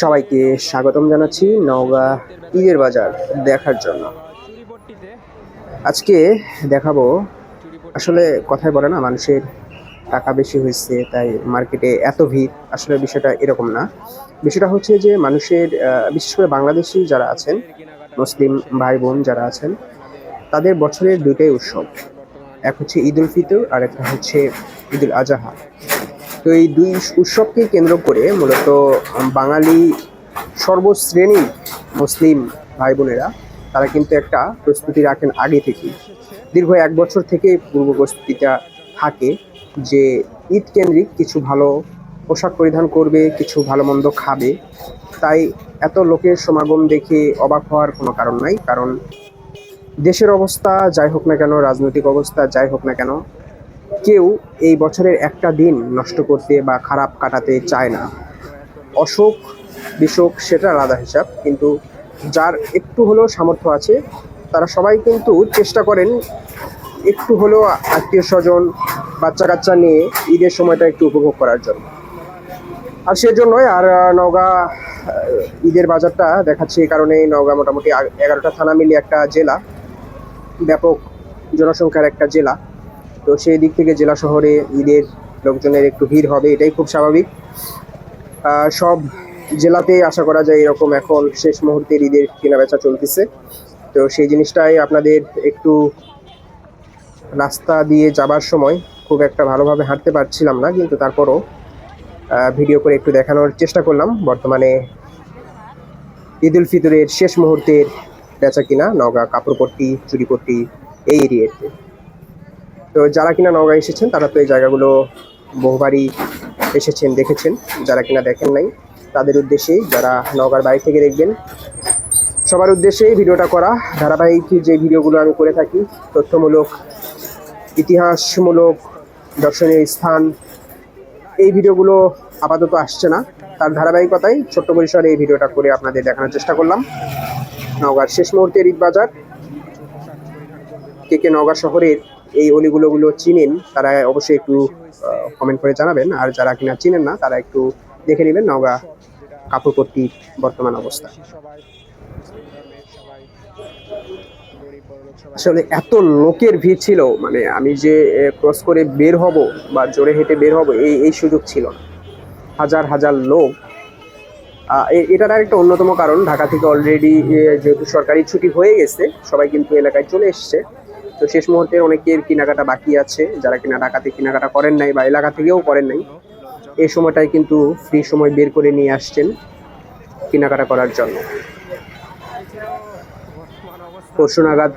সবাইকে স্বাগতম জানাচ্ছি নওগাঁ ঈদের বাজার দেখার জন্য। আজকে দেখাবো, আসলে কথায় বলে না, মানুষের টাকা বেশি হয়েছে, তাই মার্কেটে এত ভিড়, আসলে বিষয়টা এরকম না। বিষয়টা হচ্ছে যে মানুষের বিশেষ করে বাংলাদেশি যারা আছেন, মুসলিম ভাই বোন যারা আছেন, তাদের বছরের দুইটাই উৎসব। এক হচ্ছে ঈদ উল ফিতর আর একটা হচ্ছে ঈদ উল আজহা। তো এই দুই উৎসবকে কেন্দ্র করে মূলত বাঙালি সর্বশ্রেণী মুসলিম ভাই বোনেরা তারা কিন্তু একটা প্রস্তুতি রাখেন আগে থেকেই। দীর্ঘ এক বছর থেকে পূর্ব প্রস্তুতিটা থাকে যে ঈদ কেন্দ্রিক কিছু ভালো পোশাক পরিধান করবে, কিছু ভালো মন্দ খাবে। তাই এত লোকের সমাগম দেখে অবাক হওয়ার কোনো কারণ নাই, কারণ দেশের অবস্থা যাই হোক না কেন, রাজনৈতিক অবস্থা যাই হোক না কেন কেউ এই বছরের একটা দিন নষ্ট করতে বা খারাপ কাটাতে চায় না। অশোক বিসুখ, সেটা আলাদা হিসাব, কিন্তু যার একটু হলেও সামর্থ্য আছে, তারা সবাই কিন্তু চেষ্টা করেন একটু হলেও আত্মীয় স্বজন বাচ্চা কাচ্চা নিয়ে ঈদের সময়টা একটু উপভোগ করার জন্য। আর সেজন্যই আর নওগাঁ ঈদের বাজারটা দেখাচ্ছে এই কারণে নওগাঁ মোটামুটি এগারোটা থানা মিলিয়ে একটা জেলা, ব্যাপক জনসংখ্যার একটা জেলা। তো সেই দিক থেকে জেলা শহরে ঈদের লোকজনের একটু ভিড় হবে, এটাই খুব স্বাভাবিক। সব জেলাতেই আশা করা যায় এরকম এখন শেষ মুহূর্তের ঈদের কেনাবেচা চলতেছে। তো সেই জিনিসটাই আপনাদের একটু রাস্তা দিয়ে যাবার সময় খুব একটা ভালোভাবে হাঁটতে পারছিলাম না, কিন্তু তারপরও ভিডিও করে একটু দেখানোর চেষ্টা করলাম। বর্তমানে ঈদ উল ফিতরের শেষ মুহূর্তের বেচা কিনা, নওগাঁ কাপড়পট্টি চুরিপট্টি এই এরিয়াতে। তো যারা কিনা নওগাঁ এসেছেন, তারা তো এই জায়গাগুলো বহুবারই এসেছেন, দেখেছেন। যারা কিনা দেখেন নাই, তাদের উদ্দেশ্যেই যারা নওগাঁর বাইরে থেকে দেখবেন, সবার উদ্দেশ্যেই ভিডিওটা করা। ধারাবাহিক যে ভিডিওগুলো আমি করে থাকি, তথ্যমূলক, ইতিহাসমূলক, দর্শনীয় স্থান, এই ভিডিওগুলো আপাতত আসছে না। তার ধারাবাহিকতায় ছোট্ট পরিসরে এই ভিডিওটা করে আপনাদের দেখানোর চেষ্টা করলাম। নওগাঁর শেষ মুহূর্তের ঈদ বাজার, কে কে নওগাঁ শহরের এই অলিগুলোগুলো চিনেন, তারা অবশ্যই একটু কমেন্ট করে জানাবেন। আর যারা কিনা চিনেন না, তারা একটু দেখে নেবেন নওগাঁ কাপড়পট্টির বর্তমান অবস্থা। আসলে এত লোকের ভিড় ছিল মানে আমি যে ক্রস করে বের হব বা জোরে হেঁটে বের হব, এই এই সুযোগ ছিল না। হাজার হাজার লোক। এটার আরেকটা অন্যতম কারণ, ঢাকা থেকে অলরেডি যেহেতু সরকারি ছুটি হয়ে গেছে, সবাই কিন্তু এলাকায় চলে এসছে। তো শেষ মুহূর্তে অনেকের কেনাকাটা বাকি আছে। যারা কিনা ঢাকাতে কেনাকাটা করেন নাই বা এলাকা থেকেও করেন নাই, এই সময়টাই কিন্তু ফ্রি সময় বের করে নিয়ে আসছেন কেনাকাটা করার জন্য। পরশু নাগাদ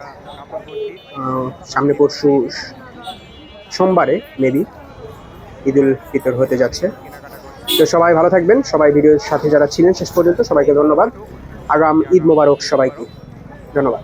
সামনে পরশু সোমবারে মেবি ঈদ উল ফিতর হতে যাচ্ছে। তো সবাই ভালো থাকবেন, সবাই ভিডিওর সাথে যারা ছিলেন শেষ পর্যন্ত সবাইকে ধন্যবাদ। আগাম ঈদ মোবারক সবাইকে, ধন্যবাদ।